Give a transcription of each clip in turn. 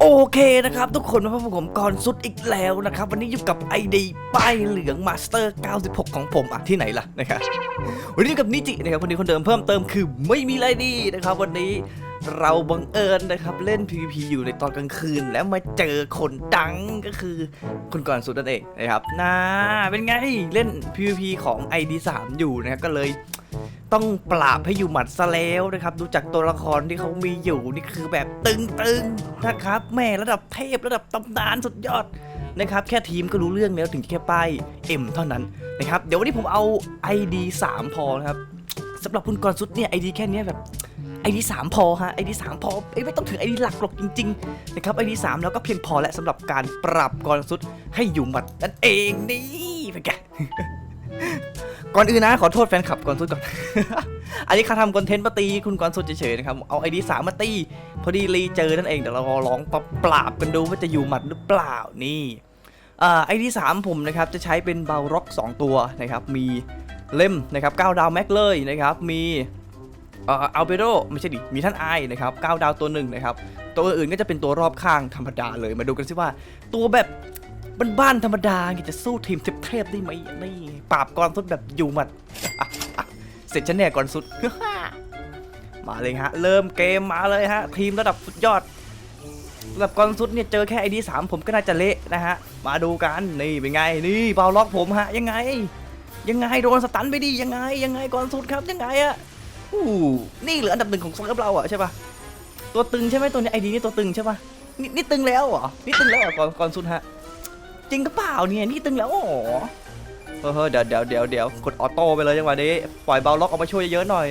โอเคนะครับ ทุกคนมาพบกับผมก่อนสุดอีกแล้วนะครับ วันนี้อยู่กับไอดีป้ายเหลืองมาสเตอร์96 ของผมอะที่ไหนล่ะนะครับวันนี้อยู่กับนิจินะครับวันนี้คนเดิมเพิ่มเติมคือไม่มีอะไรดีนะครับ วันนี้เราบังเอิญนะครับ เล่น PVP อยู่ในตอนกลางคืน แล้วมาเจอคนดังก็คือคุณก่อนสุดนั่นเองนะครับน่าเป็นไงเล่น PVP ของ ID 3 อยู่นะครับก็เลย ต้องปราบให้อยู่หมัดซะแล้วนะครับ ดูจากตัวละครที่เขามีอยู่นี่คือแบบตึงๆนะครับแม่ระดับเทพระดับตำนานสุดยอดนะครับแค่ทีมก็รู้เรื่องแล้วถึงแค่ป้าย M เท่านั้นนะครับเดี๋ยววันนี้ผมเอา ID 3 พอนะครับสำหรับคุณกรสุดเนี่ย ID แค่นี้แบบ ID 3 พอฮะ ID 3 พอเอ้ยไม่ต้องถึง ID หลักหรอกจริงๆนะครับ ID 3 แล้วก็เพียงพอและสำหรับการปรับกรสุดให้อยู่หมัดนั่นเองนี่เป็นไง ก่อนอื่นนะขอโทษแฟนคลับก่อนสุดก่อน อันนี้เขาทำคอนเทนต์มาตีคุณกรสุดเฉยๆนะครับ เอาไอดีสามมาตี พอดีรีเจอนั่นเอง เดี๋ยวเราลองปราบกันดูว่าจะอยู่หมัดหรือเปล่านี่ไอดีสามผมนะครับจะใช้เป็นเบลร็อก 2 ตัวนะครับ มีเล่มนะครับ9ดาวแม็กเลยนะครับ มีเอ่ออัลเบโดไม่ใช่ดิ มีท่านไอนะครับ9ดาวตัวหนึ่งนะครับ ตัวอื่นก็จะเป็นตัวรอบข้างธรรมดาเลย มาดูกันสิว่าตัวแบบ บ้านๆธรรมดาไงจะสู้ทีมเทพๆได้ไหมนี่ปราบกรสุดแบบอยู่หมัด เสร็จฉันแน่ก่อนสุด มาเลยฮะ เริ่มเกมมาเลยฮะ ทีมระดับสุดยอดระดับกอนสุดเนี่ยเจอแค่ไอดีสามผมก็น่าจะเละนะฮะ มาดูกันนี่เป็นไงนี่เบาล็อกผมฮะยังไง ยังไงโดนสตันไปดิยังไงยังไงก่อนสุดครับยังไงอะอู้นี่เหลืออันดับหนึ่งของเซิร์ฟเราอะใช่ปะตัวตึงใช่ไหมตัวนี้ไอดีนี่ตัวตึงใช่ปะนี่นี่ตึงแล้วเหรอนี่ตึงแล้วเหรอก่อนก่อนสุดฮะ จริงก็เปล่าเนี่ยนี่ตึงแล้วเหรอเฮ้ยเดี๋ยวเดี๋ยวเดี๋ยวเดี๋ยวกดออโต้ไปเลยจังหวะนี้ปล่อยเบาล็อกออกมาช่วยเยอะๆหน่อย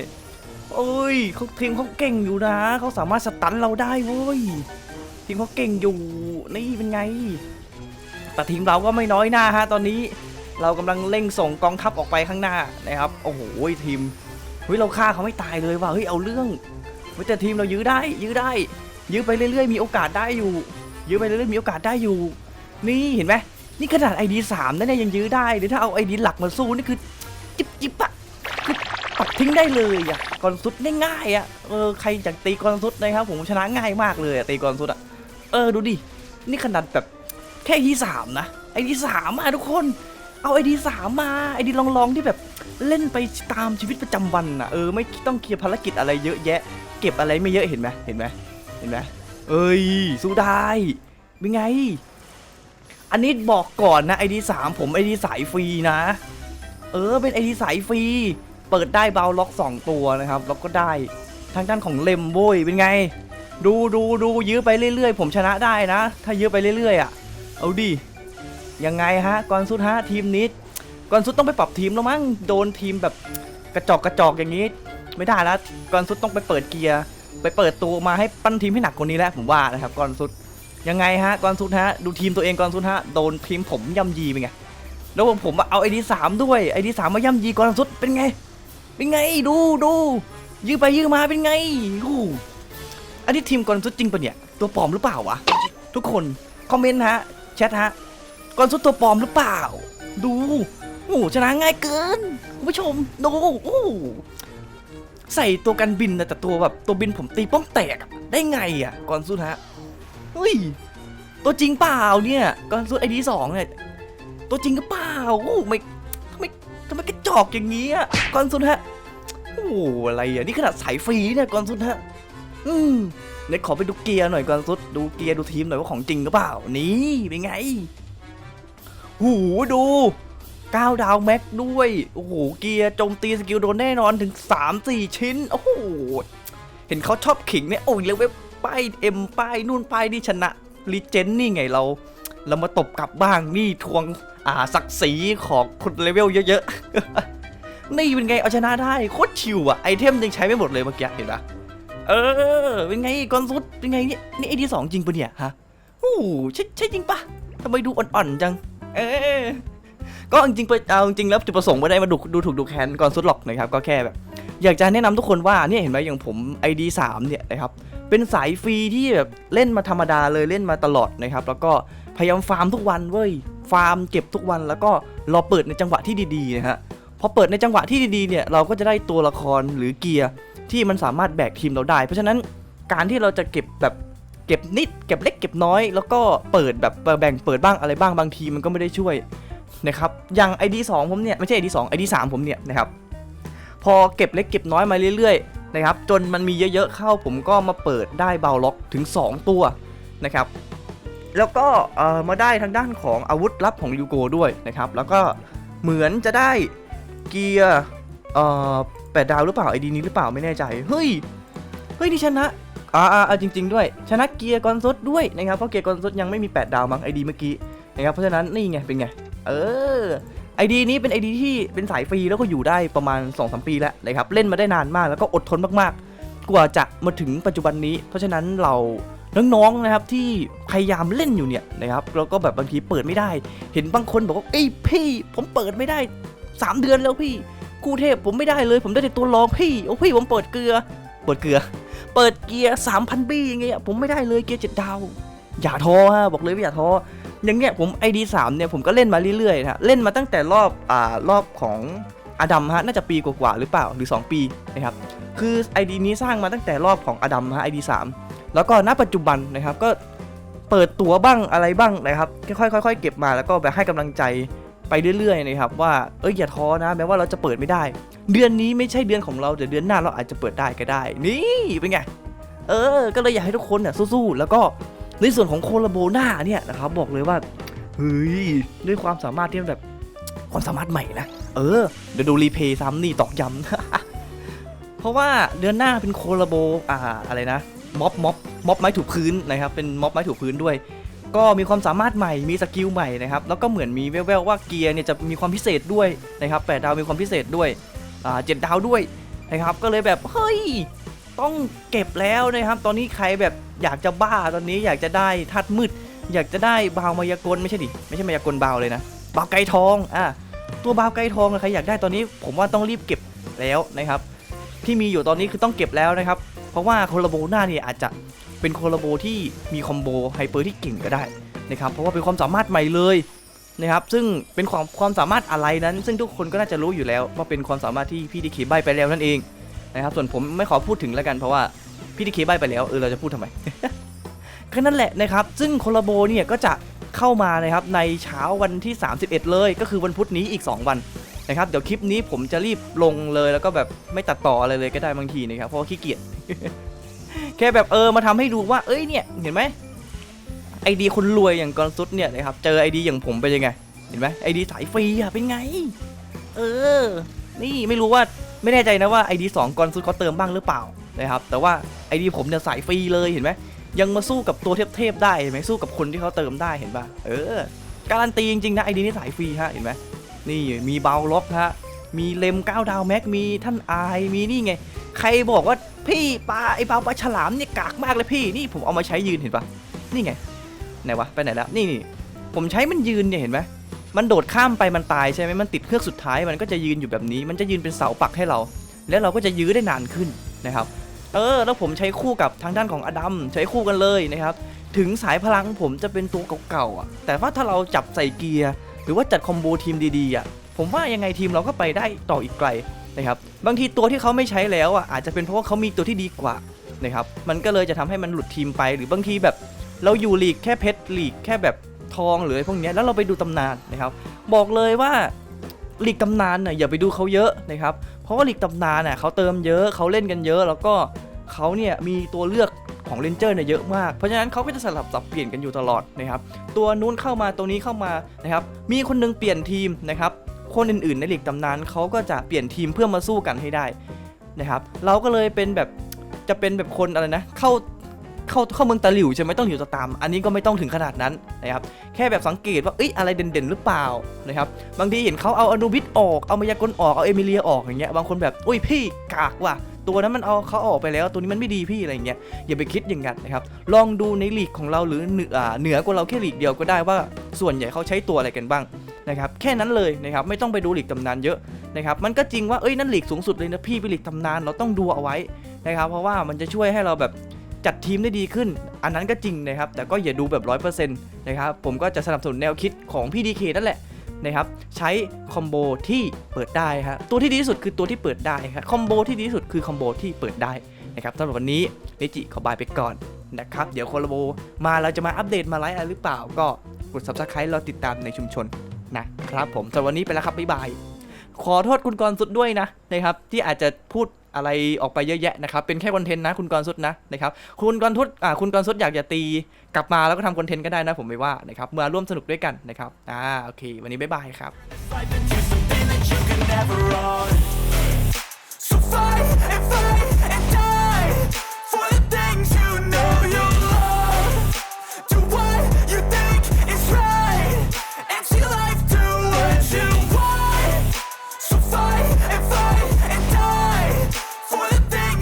เอ้ยเขาทีมเขาเก่งอยู่นะเขาสามารถสตันเราได้เว้ยทีมเขาเก่งอยู่นี่เป็นไง แต่ทีมเราก็ไม่น้อยหน้าฮะตอนนี้เรากำลังเร่งส่งกองทัพออกไปข้างหน้านะครับโอ้โหทีมเฮ้ยเราฆ่าเขาไม่ตายเลยว่ะเฮ้ยเอาเรื่องเฮ้ยแต่ทีมเรายื้อได้ยื้อได้ ยื้อไปเรื่อยๆมีโอกาสได้อยู่ ยื้อไปเรื่อยๆมีโอกาสได้อยู่ นี่เห็นไหมนี่ขนาด ID 3นั่นเนี่ยยังยื้อได้หรือถ้าเอา ID หลักมาสู้นี่คือจิบจิบอะคือปัดทิ้งได้เลยอะกอนสุดง่ายๆอะเออใครอยากตีกอนสุดนะครับผมชนะง่ายมากเลยอะตีกอนสุดอะเออดูดินี่ขนาดแบบแค่ ID 3นะ ID 3มาทุกคนเอา ID 3มา ID ลองๆที่แบบเล่นไปตามชีวิตประจำวันอะเออไม่ต้องเคลียร์ภารกิจอะไรเยอะแยะ เก็บอะไรไม่เยอะเห็นไหมเห็นไหมเห็นไหมเอ้ยสู้ได้เป็นไง อันนี้บอกก่อนนะไอดีสามผมไอดีสายฟรีนะ เออเป็นไอดีสายฟรี เปิดได้เบาล็อก 2 ตัวนะครับ แล้วก็ได้ทางด้านของเลมโบยเป็นไง ดูดูดูยื้อไปเรื่อยๆ ผมชนะได้นะ ถ้ายื้อไปเรื่อยๆอะ เอาดิยังไงฮะก่อนสุดฮะทีมนี้ก่อนสุดต้องไปปรับทีมแล้วมั้งโดนทีมแบบกระจอกกระจอกอย่างนี้ ไม่ได้แล้วก่อนสุดต้องไปเปิดเกียร์ไปเปิดตัวมาให้ปั้นทีมให้หนักกว่านี้แล้วผมว่านะครับก่อนสุด ยังไงฮะกอนซุดฮะ ดูทีมตัวเองกอนซุดฮะ โดนทีมผมย่ำยีเป็นไง แล้วผมผมเอาไอดีสามด้วยไอดีสามมาย่ำยีกอนซุดเป็นไง เป็นไงดูดูยื้อไปยื้อมาเป็นไงอู้อันนี้ทีมกอนซุดจริงปะเนี่ย ตัวปลอมหรือเปล่าวะ ทุกคนคอมเมนต์ฮะแชทฮะกอนซุดตัวปลอมหรือเปล่า ดูโอ้ชนะง่ายเกินคุณผู้ชมดูโอ้ใส่ตัวกันบินนะแต่ตัวแบบตัวบินผมตีป้อมแตกได้ไงอะกอนซุดฮะ เฮ้ย ตัวจริงเปล่าเนี่ยก่อนสุดไอดีสองเนี่ย ตัวจริงก็เปล่าโอ้ไม่ทำไมทำไมกระจอกอย่างนี้อะก่อนสุดฮะ โอ้อะไรอะ นี่ขนาดสายฟรีเนี่ยก่อนสุดฮะ อืมเดี๋ยวขอไปดูเกียร์หน่อยก่อนสุด ดูเกียร์ดูทีมหน่อยว่าของจริงหรือเปล่า นี่เป็นไง หูดูก้าวดาวแม็กด้วย โอ้โห เกียร์โจมตีสกิลโดนแน่นอนถึง 3-4 ชิ้น โอ้โห เห็นเขาชอบขิงเนี่ย โอ้ยเลเวล ป้ายเอ็มป้ายนู่นป้ายนี่ชนะรีเจนนี่ไงเรา เรามาตบกลับบ้างนี่ทวงอ่าศักดิ์ศรีของคนเลเวลเยอะๆ นี่เป็นไงเอาชนะได้โคตรชิวอะไอเทมยังใช้ไม่หมดเลยเมื่อกี้เห็นปะเออ เป็นไงกอนซุดเป็นไงเนี่ยนี่ไอดีสองจริงปะเนี่ยฮะโอ้ใช่ใช่จริงปะทำไมดูอ่อนๆจัง เออก็จริงๆไปเอาจริงแล้วจุดประสงค์ไม่ได้มาดูดูถูกดูแค้นก่อนสุดหรอกนะครับก็แค่แบบ อยากจะแนะนำทุกคนว่าเนี่ยเห็นไหมอย่างผม ID 3เนี่ยนะครับเป็นสายฟรีที่แบบเล่นมาธรรมดาเลยเล่นมาตลอดนะครับแล้วก็พยายามฟาร์มทุกวันเว้ยฟาร์มเก็บทุกวันแล้วก็รอเปิดในจังหวะที่ดีๆนะฮะพอเปิดในจังหวะที่ดีๆเนี่ยเราก็จะได้ตัวละครหรือเกียร์ที่มันสามารถแบกทีมเราได้ เพราะฉะนั้นการที่เราจะเก็บแบบเก็บนิดเก็บเล็กเก็บน้อย แล้วก็เปิดแบบแบ่งเปิดบ้างอะไรบ้างบางทีมันก็ไม่ได้ช่วยนะครับอย่าง ID 2ผมเนี่ยไม่ใช่ ID 2 ID 3ผมเนี่ยนะครับ อเก็บเล็กเก็บน้อยมาเรื่อยๆนะครับจนมันมีเยอะๆเข้าผมก็มาเปิดได้เบาล็อกถึง 2 ตัวนะครับแล้วก็เออมาได้ทางด้านของอาวุธลับของยูโกด้วยนะครับแล้วก็เหมือนจะได้เกียร์แปดดาวหรือเปล่าไอดีนี้หรือเปล่าไม่แน่ใจเฮ้ยเฮ้ยนี่ชนะอ่าอ่าอ่าจริง ๆ ด้วย ชนะเกียร์กอนซดด้วยนะครับเพราะเกียร์กอนซดยังไม่มี 8 ดาวมั้งไอดีเมื่อกี้นะครับเพราะฉะนั้นนี่ไงเป็นไงเออ ไอดีนี้เป็นไอดีที่เป็นสายฟรีแล้วก็อยู่ได้ประมาณ2-3ปีแล้วนะครับเล่นมาได้นานมากแล้วก็อดทนมากๆ กว่าจะมาถึงปัจจุบันนี้ เพราะฉะนั้นเราน้องๆนะครับที่พยายามเล่นอยู่เนี่ยนะครับแล้วก็แบบบางทีเปิดไม่ได้ เห็นบางคนบอกว่าเอ้ยพี่ ผมเปิดไม่ได้ 3 เดือนแล้วพี่กูเทพผมไม่ได้เลย ผมได้แต่ตัวรองพี่โอ้พี่ผมเปิดเกลือ เปิดเกลือ เปิดเกียร์3,000บี้อย่างเงี้ยผมไม่ได้เลยเกียร์เจ็ดดาวอย่าท้อฮะบอกเลยว่าอย่าท้อ อย่างเงี้ยผม ID 3เนี่ยผมก็เล่นมาเรื่อยๆนะเล่นมาตั้งแต่รอบอ่ารอบของอดัมฮะน่าจะปีกว่าๆหรือเปล่าหรือ 2 ปีนะครับคือ ID นี้สร้างมาตั้งแต่รอบของอดัมฮะ ID 3แล้วก็ณปัจจุบันนะครับก็เปิดตัวบ้างอะไรบ้างนะครับค่อยๆค่อยๆเก็บมาแล้วก็แบบให้กำลังใจไปเรื่อยๆนะครับว่าเอ้ยอย่าท้อนะแม้ว่าเราจะเปิดไม่ได้ เดือนนี้ไม่ใช่เดือนของเราแต่เดือนหน้าเราอาจจะเปิดได้ก็ได้ นี่เป็นไงเออ ก็เลยอยากให้ทุกคนเนี่ยสู้ๆแล้วก็ ในส่วนของโคลาโบนาเนี่ยนะครับบอกเลยว่าเฮ้ยด้วยความสามารถที่มันแบบความสามารถใหม่นะ เออ เดี๋ยวดูรีเพย์ซ้ำนี่ตอกย้ำ เพราะว่าเดือนหน้าเป็นโคลาโบอ่าอะไรนะม็อบม็อบม็อบไม้ถูพื้นนะครับ เป็นม็อบไม้ถูพื้นด้วย ก็มีความสามารถใหม่มีสกิลใหม่นะครับ แล้วก็เหมือนมีแววๆว่าเกียร์เนี่ยจะมีความพิเศษด้วยนะครับแปดดาวมีความพิเศษด้วยอ่าเจ็ดดาวด้วยนะครับ ก็เลยแบบเฮ้ย ต้องเก็บแล้วนะครับ ตอนนี้ใครแบบอยากจะบ้าตอนนี้อยากจะได้ทัดมืด อยากจะได้บาวมายากลไม่ใช่ดิไม่ใช่มายากลบาวเลยนะบาวไก่ทองอะตัวบาวไก่ทองใครอยากได้ตอนนี้ ผมว่าต้องรีบเก็บแล้วนะครับ ที่มีอยู่ตอนนี้คือต้องเก็บแล้วนะครับ เพราะว่าโคลาโบหน้าเนี่ยอาจจะเป็นโคลาโบที่มีคอมโบไฮเปอร์ที่เก่งก็ได้นะครับเพราะว่าเป็นความสามารถใหม่เลยนะครับซึ่งเป็นความความสามารถอะไรนั้น ซึ่งทุกคนก็น่าจะรู้อยู่แล้วว่าเป็นความสามารถที่พี่ดีเคใบไปแล้วนั่นเอง นะครับส่วนผมไม่ขอพูดถึงแล้วกันเพราะว่าพี่ดีเคใบไปแล้วเออเราจะพูดทำไมแค่นั้นแหละนะครับ ซึ่งโคลาโบเนี่ยก็จะเข้ามานะครับในเช้าวันที่ 31 เลย ก็คือวันพุธนี้อีก 2 วันนะครับเดี๋ยวคลิปนี้ผมจะรีบลงเลยแล้วก็แบบไม่ตัดต่ออะไรเลยก็ได้บางทีนะครับเพราะขี้เกียจแค่แบบเออมาทำให้ดูว่าเอ้ยเนี่ยเห็นไหมไอดีคนรวยอย่างกอนซุดเนี่ยนะครับเจอไอดีอย่างผมเป็นยังไง เห็นไหมไอดีสายฟรีอะเป็นไง เออ นี่ไม่รู้ว่า ไม่แน่ใจนะว่าไอดีสองกอนซุดเขาเติมบ้างหรือเปล่านะครับแต่ว่าไอดีผมเนี่ยสายฟรีเลยเห็นไหมยังมาสู้กับตัวเทพๆได้เห็นไหมสู้กับคนที่เขาเติมได้เห็นป่ะเออการันตีจริงๆนะไอดีนี่สายฟรีฮะเห็นไหมนี่มีเบาล็อกฮะมีเลม9ดาวแม็กมีท่านอายมีนี่ไง ใครบอกว่าพี่ปลาไอเบาปลาฉลามเนี่ยกากมากเลยพี่นี่ผมเอามาใช้ยืนเห็นปะนี่ไงไหนวะไปไหนแล้วนี่นี่ผมใช้มันยืนเนี่ยเห็นไหม มันโดดข้ามไปมันตายใช่ไหมมันติดเครื่องสุดท้ายมันก็จะยืนอยู่แบบนี้ มันจะยืนเป็นเสาปักให้เรา แล้วเราก็จะยื้อได้นานขึ้นนะครับ เออ แล้วผมใช้คู่กับทางด้านของอดัมใช้คู่กันเลยนะครับ ถึงสายพลังผมจะเป็นตัวเก่าๆอะ แต่ว่าถ้าเราจับใส่เกียร์หรือว่าจัดคอมโบทีมดีๆอะ ผมว่ายังไงทีมเราก็ไปได้ต่ออีกไกลนะครับ บางทีตัวที่เขาไม่ใช้แล้วอะอาจจะเป็นเพราะว่าเขามีตัวที่ดีกว่านะครับ มันก็เลยจะทำให้มันหลุดทีมไป หรือบางทีแบบเราอยู่ลีกแค่เพชรลีกแค่แบบ ทองหรือพวกนี้แล้วเราไปดูตำนานนะครับ บอกเลยว่าหลีกตำนานน่ะอย่าไปดูเขาเยอะนะครับ เพราะว่าหลีกตำนานน่ะเขาเติมเยอะเขาเล่นกันเยอะแล้วก็เขาเนี่ยมีตัวเลือกของเลนเจอร์เนี่ยเยอะมาก เพราะฉะนั้นเขาก็จะสลับสับเปลี่ยนกันอยู่ตลอดนะครับ ตัวนู้นเข้ามาตัวนี้เข้ามานะครับ มีคนหนึงเปลี่ยนทีมนะครับ คนอื่นๆในหลีกตำนานเขาก็จะเปลี่ยนทีมเพื่อมาสู้กันให้ได้นะครับ เราก็เลยเป็นแบบจะเป็นแบบคนอะไรนะ เข้า เข้าเข้าเมืองตะหลิวใช่ไหมต้องหลิวตาม อันนี้ก็ไม่ต้องถึงขนาดนั้นนะครับแค่แบบสังเกตว่าเอ้ยอะไรเด่นๆหรือเปล่านะครับบางทีเห็นเขาเอาอนุวิทออกเอามายากลออกเอาเอมิเลียออกอย่างเงี้ยบางคนแบบอุ้ยพี่กากว่ะตัวนั้นมันเอาเขาออกไปแล้วตัวนี้มันไม่ดีพี่อะไรเงี้ยอย่าไปคิดอย่างนั้นนะครับลองดูในลีกของเราหรือเหนือเหนือกว่าเราแค่ลีกเดียวก็ได้ว่าส่วนใหญ่เขาใช้ตัวอะไรกันบ้างนะครับแค่นั้นเลยนะครับไม่ต้องไปดูลีกตำนานเยอะนะครับมันก็จริงว่าเอ้ยนั่นลีกสูงสุดเลยนะพี่เป็นลีกตำนานเราต้องดูเอาไว้นะครับเพราะว่ามันจะช่วยให้เราแบบ จัดทีมได้ดีขึ้น อันนั้นก็จริงนะครับ แต่ก็อย่าดูแบบร้อยเปอร์เซ็นต์นะครับ ผมก็จะสนับสนุนแนวคิดของพี่ดีเคนั่นแหละนะครับ ใช้คอมโบที่เปิดได้ฮะตัวที่ดีที่สุดคือตัวที่เปิดได้ครับ คอมโบที่ดีที่สุดคือคอมโบที่เปิดได้นะครับสำหรับวันนี้นิจิขอบายไปก่อนนะครับ เดี๋ยวโคลโบมาเราจะมาอัปเดตมาไลฟ์อะไรหรือเปล่า ก็กด subscribe เราติดตามในชุมชนนะครับผมสำหรับวันนี้ไปแล้วครับบ๊ายบายขอโทษคุณกรสุดด้วยนะนะครับที่อาจจะพูด อะไรออกไปเยอะแยะนะครับ เป็นแค่คอนเทนต์นะ คุณกรสุดนะนะครับ คุณกรทุดอ่าคุณกรสุดอยากจะตีกลับมาแล้วก็ทำคอนเทนต์ก็ได้นะผมไม่ว่านะครับมาร่วมสนุกด้วยกันนะครับอ่าโอเค วันนี้บ๊ายบายครับ So fight!